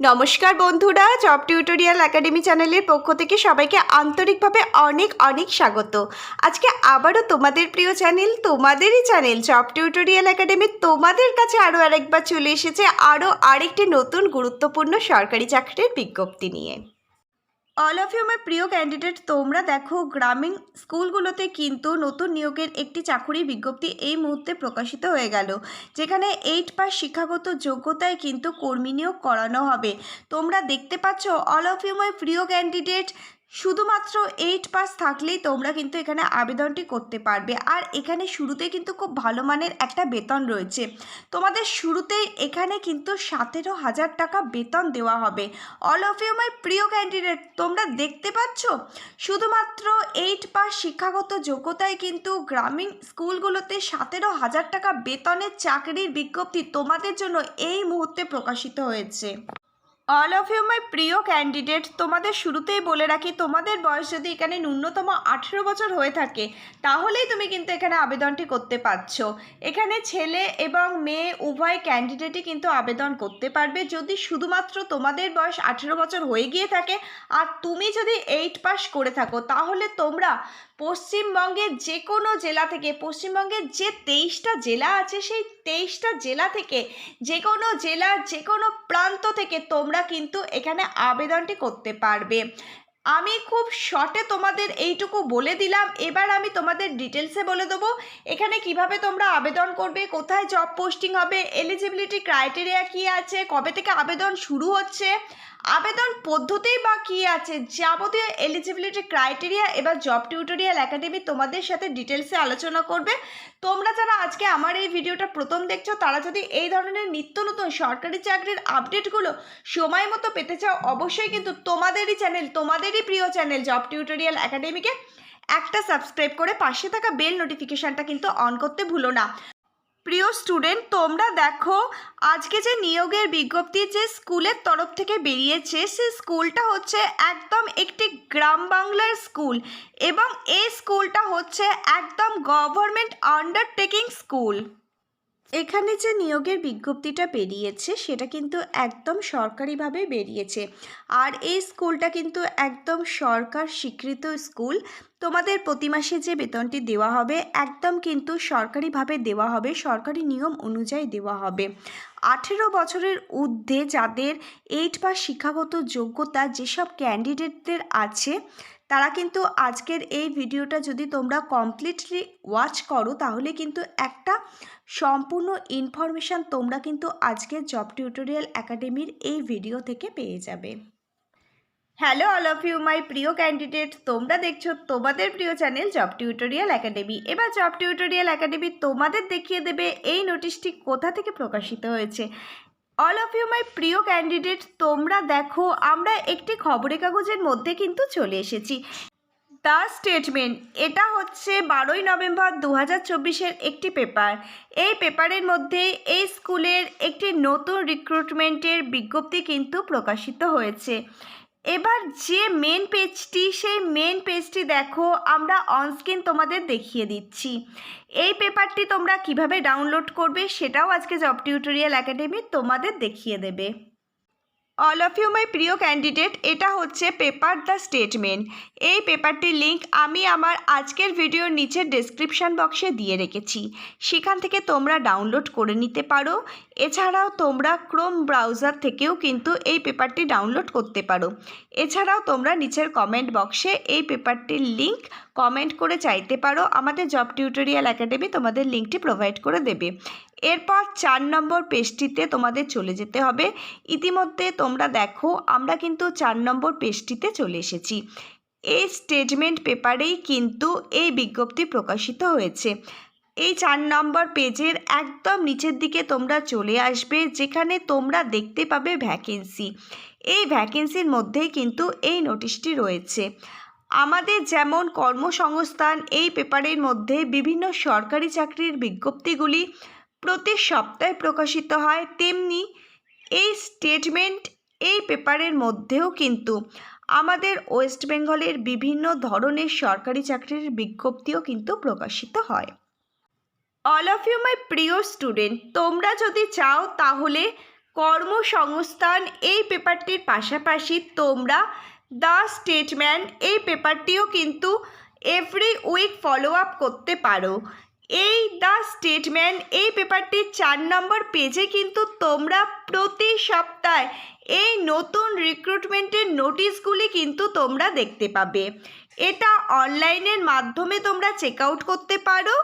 নমস্কার বন্ধুরা job tutorial academy চ্যানেলের পক্ষ থেকে সবাইকে আন্তরিকভাবে অনেক অনেক স্বাগত। আজকে আবারও তোমাদের প্রিয় চ্যানেল, তোমাদেরই চ্যানেল জব টিউটোরিয়াল একাডেমি তোমাদের কাছে আরও আরেকবার চলে এসেছে আরও আরেকটি নতুন গুরুত্বপূর্ণ সরকারি চাকরির বিজ্ঞপ্তি নিয়ে। অল অফ ইউ আমার প্রিয় ক্যান্ডিডেট তোমরা দেখো গ্রামীণ স্কুলগুলোতে কিন্তু নতুন নিয়োগের একটি চাকুরি বিজ্ঞপ্তি এই মুহূর্তে প্রকাশিত হয়ে গেল, যেখানে এইট পাস শিক্ষাগত যোগ্যতায় কিন্তু কর্মী নিয়োগ করানো হবে। তোমরা দেখতে পাচ্ছ অল অফ ইউ মাই প্রিয় ক্যান্ডিডেট শুধুমাত্র এইট পাস থাকলেই তোমরা কিন্তু এখানে আবেদনটি করতে পারবে। আর এখানে শুরুতে কিন্তু খুব ভালো মানের একটা বেতন রয়েছে। তোমাদের শুরুতেই এখানে কিন্তু সতেরো হাজার টাকা বেতন দেওয়া হবে। অল অফ ইউ মাই প্রিয় ক্যান্ডিডেট তোমরা দেখতে পাচ্ছ? শুধুমাত্র এইট পাস শিক্ষাগত যোগ্যতায় কিন্তু গ্রামীণ স্কুলগুলোতে সতেরো হাজার টাকা বেতনের চাকরির বিজ্ঞপ্তি তোমাদের জন্য এই মুহূর্তে প্রকাশিত হয়েছে। অল অফ ইউ মাই প্রিয় ক্যান্ডিডেট তোমাদের শুরুতেই বলে রাখি, তোমাদের বয়স যদি এখানে ন্যূনতম আঠেরো বছর হয়ে থাকে, তাহলেই তুমি কিন্তু এখানে আবেদনটি করতে পারছ। এখানে ছেলে এবং মেয়ে, উভয় ক্যান্ডিডেটই কিন্তু আবেদন করতে পারবে। যদি শুধুমাত্র তোমাদের বয়স আঠেরো বছর হয়ে গিয়ে থাকে, আর তুমি যদি এইট পাস করে থাকো, তাহলে তোমরা পশ্চিমবঙ্গের যে কোনো জেলা থেকে, পশ্চিমবঙ্গের যে তেইশটা জেলা আছে, সেই তেইশটা জেলা থেকে যে কোনো জেলার যে কোনো প্রান্ত থেকে তোমরা কিন্তু এখানে আবেদনটি করতে পারবে। আমি খুব শর্টে তোমাদের এইটুকু বলে দিলাম। এবার আমি তোমাদের ডিটেলসে বলে দেবো এখানে কীভাবে তোমরা আবেদন করবে, কোথায় জব পোস্টিং হবে এলিজিবিলিটি ক্রাইটেরিয়া কী আছে, কবে থেকে আবেদন শুরু হচ্ছে আবেদন পদ্ধতি বা কী আছে? যাবতীয় এলিজিবিলিটি ক্রাইটেরিয়া এবার জব টিউটোরিয়াল একাডেমি তোমাদের সাথে ডিটেলসে আলোচনা করবে। তোমরা যারা আজকে আমার এই ভিডিওটা প্রথম দেখছ, তারা যদি এই ধরনের নিত্য নতুন সরকারি চাকরির আপডেটগুলো সময় মতো পেতে চাও, অবশ্যই কিন্তু তোমাদেরই চ্যানেল তোমাদেরই প্রিয় চ্যানেল জব টিউটোরিয়াল একাডেমিকে একটা সাবস্ক্রাইব করে পাশে থাকা বেল নোটিফিকেশানটা কিন্তু অন করতে ভুলো না। প্রিয় স্টুডেন্ট, তোমরা দেখো, আজকে যে নিয়োগের বিজ্ঞপ্তি যে স্কুলের তরফ থেকে বেরিয়েছে, সে স্কুলটা হচ্ছে একদম একটি গ্রাম বাংলার স্কুল এবং এই স্কুলটা হচ্ছে একদম গভর্নমেন্ট আন্ডারটেকিং স্কুল। এখানে যে নিয়োগের বিজ্ঞপ্তিটা বেরিয়েছে, সেটা কিন্তু একদম সরকারিভাবে বেরিয়েছে। আর এই স্কুলটা কিন্তু একদম সরকার স্বীকৃত স্কুল। তোমাদের প্রতি মাসে যে বেতনটি দেওয়া হবে, একদম কিন্তু সরকারিভাবে দেওয়া হবে, সরকারি নিয়ম অনুযায়ী দেওয়া হবে। আঠেরো বছরের ঊর্ধ্বে যাদের এইট বা শিক্ষাগত যোগ্যতা যেসব ক্যান্ডিডেটদের আছে, তারা কিন্তু আজকের এই ভিডিওটা যদি তোমরা কমপ্লিটলি ওয়াচ করো, তাহলে কিন্তু একটা সম্পূর্ণ ইনফরমেশান তোমরা কিন্তু আজকের জব টিউটোরিয়াল একাডেমির এই ভিডিও থেকে পেয়ে যাবে। Hello all of you my প্রিয় ক্যান্ডিডেট তোমরা দেখছ তোমাদের প্রিয় চ্যানেল জব টিউটোরিয়াল একাডেমি এবার জব টিউটোরিয়াল একাডেমি তোমাদের দেখিয়ে দেবে এই নোটিশটি কোথা থেকে প্রকাশিত হয়েছে। অল অফ ইউ মাই প্রিয় ক্যান্ডিডেট তোমরা দেখো, আমরা একটি খবরের কাগজের মধ্যে কিন্তু চলে এসেছি। দ্য স্টেটমেন্ট এটা হচ্ছে বারোই নভেম্বর দু হাজার চব্বিশের একটি পেপার এই পেপারের মধ্যে এই স্কুলের একটি নতুন রিক্রুটমেন্টের বিজ্ঞপ্তি কিন্তু প্রকাশিত হয়েছে। এবার যে মেন পেজটি সেই মেন পেজটি দেখো, আমরা অনস্ক্রিন তোমাদের দেখিয়ে দিচ্ছি। এই পেপারটি তোমরা কীভাবে ডাউনলোড করবে, সেটাও আজকে জব টিউটোরিয়াল একাডেমি তোমাদের দেখিয়ে দেবে। অল অফ ইউ মাই প্রিয় ক্যান্ডিডেট এটা হচ্ছে পেপার দ্য স্টেটমেন্ট এই পেপারটির লিঙ্ক আমি আমার আজকের ভিডিওর নিচের ডেসক্রিপশান বক্সে দিয়ে রেখেছি। সেখান থেকে তোমরা ডাউনলোড করে নিতে পারো। এছাড়াও তোমরা ক্রোম ব্রাউজার থেকেও কিন্তু এই পেপারটি ডাউনলোড করতে পারো। এছাড়াও তোমরা নিচের কমেন্ট বক্সে এই পেপারটির লিঙ্ক কমেন্ট করে চাইতে পারো। আমাদের জব টিউটোরিয়াল একাডেমি তোমাদের লিঙ্কটি প্রোভাইড করে দেবে। এরপর চার নম্বর পেজটিতে তোমাদের চলে যেতে হবে। ইতিমধ্যে তোমরা দেখো, আমরা কিন্তু চার নম্বর পেজটিতে চলে এসেছি। এই স্টেটমেন্ট পেপারেই কিন্তু এই বিজ্ঞপ্তি প্রকাশিত হয়েছে। এই চার নম্বর পেজের একদম নিচের দিকে তোমরা চলে আসবে, যেখানে তোমরা দেখতে পাবে ভ্যাকেন্সি এই ভ্যাকেন্সির মধ্যেই কিন্তু এই নোটিশটি রয়েছে। আমাদের যেমন কর্মসংস্থান, এই পেপারের মধ্যে বিভিন্ন সরকারি চাকরির বিজ্ঞপ্তিগুলি প্রতি সপ্তাহে প্রকাশিত হয়, তেমনি এই স্টেটমেন্ট এই পেপারের মধ্যেও কিন্তু আমাদের ওয়েস্ট বেঙ্গলের বিভিন্ন ধরনের সরকারি চাকরির বিজ্ঞপ্তিও কিন্তু প্রকাশিত হয়। অল অফ ইউ মাই প্রিয় স্টুডেন্ট তোমরা যদি চাও তাহলে কর্মসংস্থান এই পেপারটির পাশাপাশি তোমরা দ্য স্টেটম্যান এই পেপারটিও কিন্তু এভরি উইক ফলো আপ করতে পারো। এই দ্য স্টেটম্যান, এই পেপারটির চার নম্বর পেজে কিন্তু তোমরা প্রতি সপ্তাহে এই নতুন রিক্রুটমেন্টের নোটিশগুলি কিন্তু তোমরা দেখতে পাবে। এটা অনলাইনের মাধ্যমে তোমরা চেক আউট করতে পারো।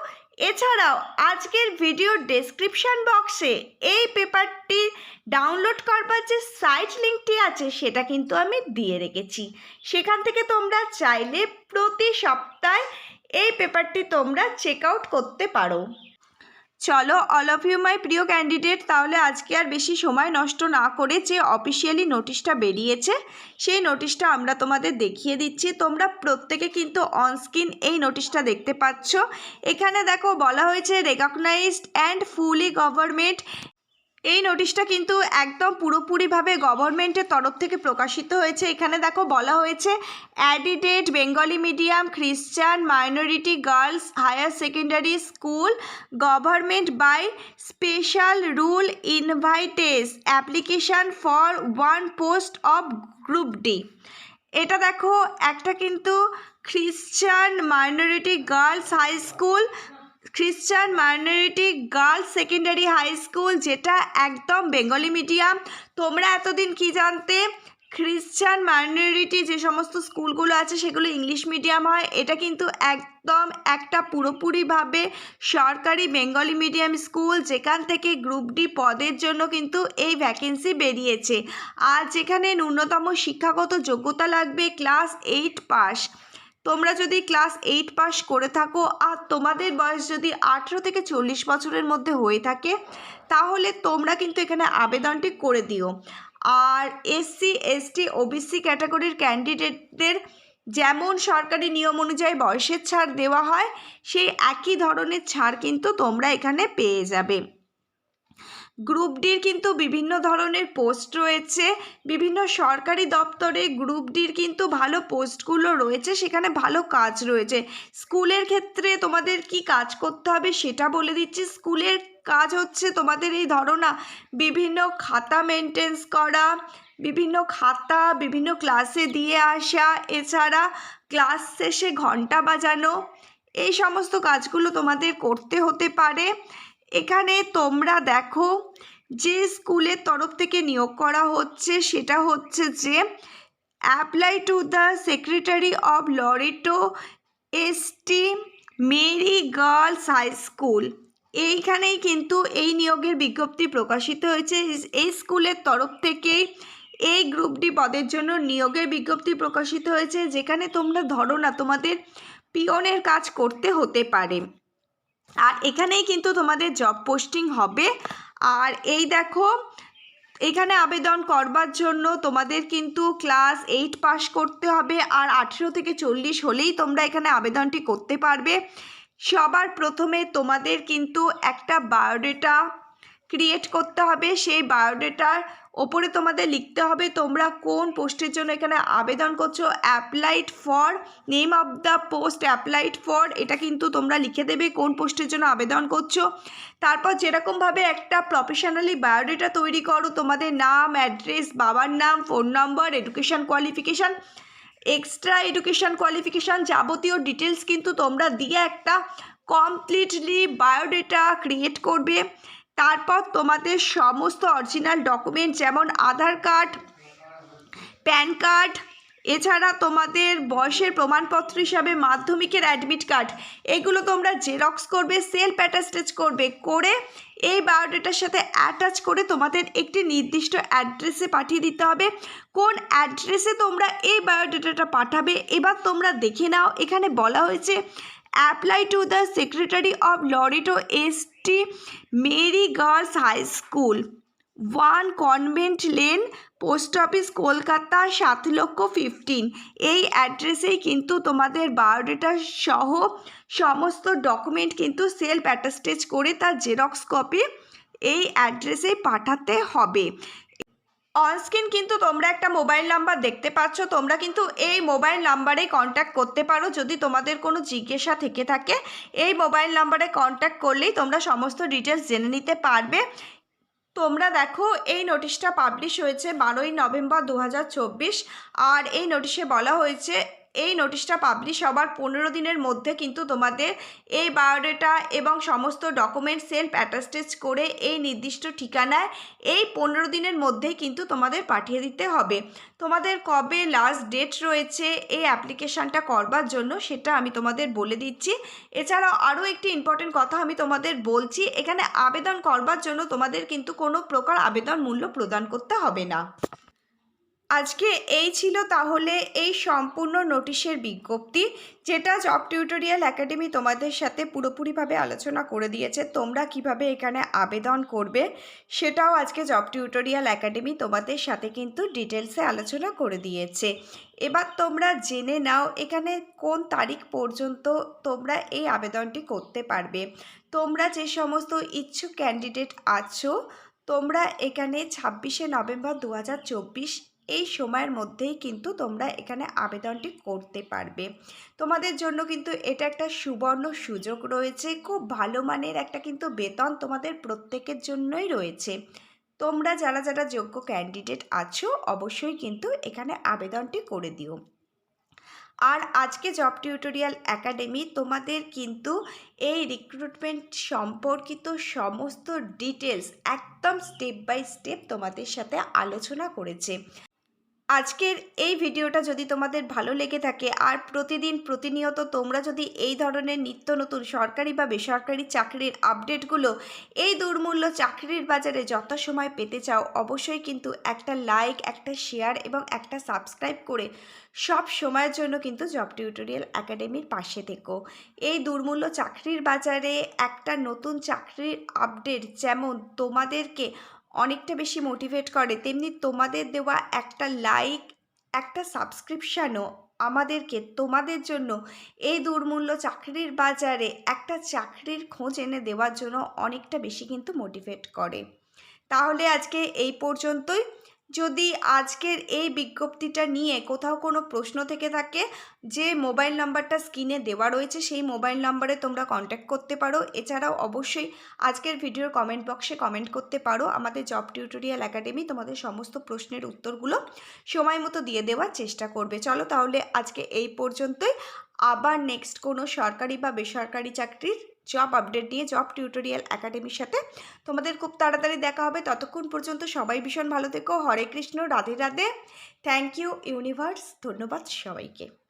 এছাড়াও আজকের ভিডিওর ডেসক্রিপশন বক্সে এই পেপারটি ডাউনলোড করবার যে সাইট লিঙ্কটি আছে সেটা কিন্তু আমি দিয়ে রেখেছি। সেখান থেকে তোমরা চাইলে প্রতি সপ্তাহে এই পেপারটি তোমরা চেক আউট করতে পারো। চলো অল অফ ইউ মাই প্রিয় ক্যান্ডিডেট তাহলে আজকে আর বেশি সময় নষ্ট না করে যে অফিসিয়ালি নোটিশটা বেরিয়েছে, সেই নোটিশটা আমরা তোমাদের দেখিয়ে দিচ্ছি। তোমরা প্রত্যেকে কিন্তু অনস্ক্রিন এই নোটিশটা দেখতে পাচ্ছ। এখানে দেখো, বলা হয়েছে রেকগনাইজড অ্যান্ড ফুলি গভর্নমেন্ট এই নোটিশটা কিন্তু একদম পুরোপুরিভাবে গভর্নমেন্টের তরফ থেকে প্রকাশিত হয়েছে। এখানে দেখো বলা হয়েছে aided Bengali medium Christian minority girls higher secondary school government by special rule invites application for one post of group D এটা দেখো, একটা কিন্তু Christian minority girls high school Christian minority girls secondary high school যেটা একদম Bengali medium. তোমরা এতদিন কি জানতে? খ্রিস্টান মাইনরিটি যে সমস্ত স্কুলগুলো আছে, সেগুলো ইংলিশ মিডিয়াম হয়। এটা কিন্তু একদম একটা পুরোপুরিভাবে সরকারি বেঙ্গলি মিডিয়াম স্কুল, যেখান থেকে গ্রুপ ডি পদের জন্য কিন্তু এই ভ্যাকেন্সি বেরিয়েছে। আর যেখানে ন্যূনতম শিক্ষাগত যোগ্যতা লাগবে ক্লাস এইট পাস। তোমরা যদি ক্লাস এইট পাস করে থাকো আর তোমাদের বয়স যদি আঠেরো থেকে চল্লিশ বছরের মধ্যে হয়ে থাকে, তাহলে তোমরা কিন্তু এখানে আবেদনটি করে দিও। আর এসসি এসটি ওবিসি ক্যাটাগরির ক্যান্ডিডেটদের যেমন সরকারি নিয়ম অনুযায়ী বয়সের ছাড় দেওয়া হয়, সেই একই ধরনের ছাড় কিন্তু তোমরা এখানে পেয়ে যাবে। গ্রুপ ডির কিন্তু বিভিন্ন ধরনের পোস্ট রয়েছে। বিভিন্ন সরকারি দপ্তরে গ্রুপ ডির কিন্তু ভালো পোস্টগুলো রয়েছে। সেখানে ভালো কাজ রয়েছে। স্কুলের ক্ষেত্রে তোমাদের কি কাজ করতে হবে সেটা বলে দিচ্ছি। স্কুলের কাজ হচ্ছে তোমাদের এই ধরো বিভিন্ন খাতা মেনটেন্স করা, বিভিন্ন খাতা বিভিন্ন ক্লাসে দিয়ে আসা, এছাড়া ক্লাস শেষে ঘণ্টা বাজানো। এই সমস্ত কাজগুলো তোমাদের করতে হতে পারে। এখানে তোমরা দেখো যে স্কুলের তরফ থেকে নিয়োগ করা হচ্ছে, সেটা হচ্ছে যে apply to the secretary of Loreto S T Mary girls high school এইখানেই কিন্তু এই নিয়োগের বিজ্ঞপ্তি প্রকাশিত হয়েছে। এই স্কুলের তরফ থেকেই এই গ্রুপ ডি পদের জন্য নিয়োগের বিজ্ঞপ্তি প্রকাশিত হয়েছে, যেখানে তোমরা ধরো না তোমাদের পিয়নের কাজ করতে হতে পারে। আর এখানেই কিন্তু তোমাদের জব পোস্টিং হবে। আর এই দেখো, এখানে আবেদন করবার জন্য তোমাদের কিন্তু ক্লাস এইট পাস করতে হবে আর আঠেরো থেকে চল্লিশ হলেই তোমরা এখানে আবেদনটি করতে পারবে। সবার প্রথমে তোমাদের কিন্তু একটা বায়োডেটা ক্রিয়েট করতে হবে, সেই বায়োডেটার ওপরে তোমাদের লিখতে হবে তোমরা কোন পোস্টের জন্য এখানে আবেদন করছ। Applied for name of the post applied for এটা কিন্তু তোমরা লিখে দেবে কোন পোস্টের জন্য আবেদন করছ। তারপর যেরকমভাবে একটা প্রফেশনালি বায়োডেটা তৈরি করো, তোমাদের নাম অ্যাড্রেস বাবার নাম phone number education qualification extra education qualification যাবতীয় ডিটেলস কিন্তু তোমরা দিয়ে একটা কমপ্লিটলি বায়োডেটা ক্রিয়েট করবে। তারপর তোমাদের সমস্ত অরিজিনাল ডকুমেন্ট যেমন আধার কার্ড, প্যান কার্ড, এছাড়া তোমাদের বয়সের প্রমাণপত্র হিসাবে মাধ্যমিকের অ্যাডমিট কার্ড এগুলো তোমরা জেরক্স করবে সেলফ অ্যাটাস্টেজ করবে, করে এই বায়োডেটার সাথে অ্যাটাচ করে তোমাদের একটি নির্দিষ্ট অ্যাড্রেসে পাঠিয়ে দিতে হবে। কোন অ্যাড্রেসে তোমরা এই বায়োডেটাটা পাঠাবে, এবার তোমরা দেখে নাও। এখানে বলা হয়েছে apply to the secretary of Loreto S T Mary girls high school one convent lane post office Kolkata সাত লক্ষ ফিফটিন এই অ্যাড্রেসেই কিন্তু তোমাদের বায়োডেটা সহ সমস্ত ডকুমেন্ট কিন্তু সেলফ অ্যাটাস্টেজ করে তার জেরক্স কপি এই অ্যাড্রেসেই পাঠাতে হবে। অনস্ক্রিন কিন্তু তোমরা একটা মোবাইল নাম্বার দেখতে পাচ্ছ। তোমরা কিন্তু এই মোবাইল নাম্বারে কন্ট্যাক্ট করতে পারো যদি তোমাদের কোনো জিজ্ঞাসা থেকে থাকে। এই মোবাইল নাম্বারে কন্ট্যাক্ট করলেই তোমরা সমস্ত ডিটেলস জেনে নিতে পারবে। তোমরা দেখো, এই নোটিশটা পাবলিশ হয়েছে বারোই নভেম্বর দু হাজার চব্বিশ। আর এই নোটিশে বলা হয়েছে এই নোটিশটা পাবলিশ হবার পনেরো দিনের মধ্যে কিন্তু তোমাদের এই বায়োডেটা এবং সমস্ত ডকুমেন্ট সেলফ অ্যাটাস্টেজ করে এই নির্দিষ্ট ঠিকানায় এই পনেরো দিনের মধ্যেই কিন্তু তোমাদের পাঠিয়ে দিতে হবে। তোমাদের কবে লাস্ট ডেট রয়েছে, এই অ্যাপ্লিকেশানটা করবার জন্য সেটা আমি তোমাদের বলে দিচ্ছি। এছাড়াও আরও একটি ইম্পর্টেন্ট কথা আমি তোমাদের বলছি, এখানে আবেদন করবার জন্য তোমাদের কিন্তু কোনো প্রকার আবেদন মূল্য প্রদান করতে হবে না। আজকে এই ছিল তাহলে এই সম্পূর্ণ নোটিশের বিজ্ঞপ্তি, যেটা জব টিউটোরিয়াল একাডেমি তোমাদের সাথে পুরোপুরিভাবে আলোচনা করে দিয়েছে, তোমরা কীভাবে এখানে আবেদন করবে, সেটাও আজকে জব টিউটোরিয়াল একাডেমি তোমাদের সাথে কিন্তু ডিটেলসে আলোচনা করে দিয়েছে। এবার তোমরা জেনে নাও এখানে কোন তারিখ পর্যন্ত তোমরা এই আবেদনটি করতে পারবে। তোমরা যে সমস্ত ইচ্ছুক ক্যান্ডিডেট আছো, তোমরা এখানে ছাব্বিশে নভেম্বর দু হাজার চব্বিশ এই সময়ের মধ্যেই কিন্তু তোমরা এখানে আবেদনটি করতে পারবে। তোমাদের জন্য কিন্তু এটা একটা সুবর্ণ সুযোগ রয়েছে। খুব ভালো মানের একটা কিন্তু বেতন তোমাদের প্রত্যেকের জন্যই রয়েছে। তোমরা যারা যারা যোগ্য ক্যান্ডিডেট আছো, অবশ্যই কিন্তু এখানে আবেদনটি করে দিও। আর আজকে জব টিউটোরিয়াল একাডেমি তোমাদের কিন্তু এই রিক্রুটমেন্ট সম্পর্কিত সমস্ত ডিটেলস একদম স্টেপ বাই স্টেপ তোমাদের সাথে আলোচনা করেছে। আজকের এই ভিডিওটা যদি তোমাদের ভালো লেগে থাকে, আর প্রতিদিন প্রতিনিয়ত তোমরা যদি এই ধরনের নিত্য নতুন সরকারি বা বেসরকারি চাকরির আপডেটগুলো এই দুর্মূল্য চাকরির বাজারে যথাসময় পেতে চাও, অবশ্যই কিন্তু একটা লাইক, একটা শেয়ার এবং একটা সাবস্ক্রাইব করে সব সময়ের জন্য কিন্তু জব টিউটোরিয়াল একাডেমির পাশে থেকো। এই দুর্মূল্য চাকরির বাজারে একটা নতুন চাকরির আপডেট যেমন তোমাদেরকে অনেকটা বেশি মোটিভেট করে। তেমনি তোমাদের দেওয়া একটা লাইক একটা সাবস্ক্রিপশানও আমাদেরকে তোমাদের জন্য এই দুর্মূল্য চাকরির বাজারে একটা চাকরির খোঁজ এনে দেওয়ার জন্য অনেকটা বেশি কিন্তু মোটিভেট করে। তাহলে আজকে এই পর্যন্তই। যদি আজকের এই বিজ্ঞপ্তিটা নিয়ে কোথাও কোনো প্রশ্ন থেকে থাকে যে মোবাইল নাম্বারটা স্ক্রিনে দেওয়া রয়েছে, সেই মোবাইল নাম্বারে তোমরা কন্ট্যাক্ট করতে পারো। এছাড়াও অবশ্যই আজকের ভিডিওর কমেন্ট বক্সে কমেন্ট করতে পারো। আমাদের জব টিউটোরিয়াল একাডেমি তোমাদের সমস্ত প্রশ্নের উত্তরগুলো সময় মতো দিয়ে দেওয়ার চেষ্টা করবে। চলো তাহলে আজকে এই পর্যন্তই। আবার নেক্সট কোনো সরকারি বা বেসরকারি চাকরির জব আপডেট নিয়ে জব টিউটোরিয়াল একাডেমির সাথে। তোমাদের খুব তাড়াতাড়ি দেখা হবে। ততক্ষণ পর্যন্ত সবাই ভীষণ ভালো থেকো। Hare Krishna, Radhe Radhe. Thank you universe ধন্যবাদ সবাইকে।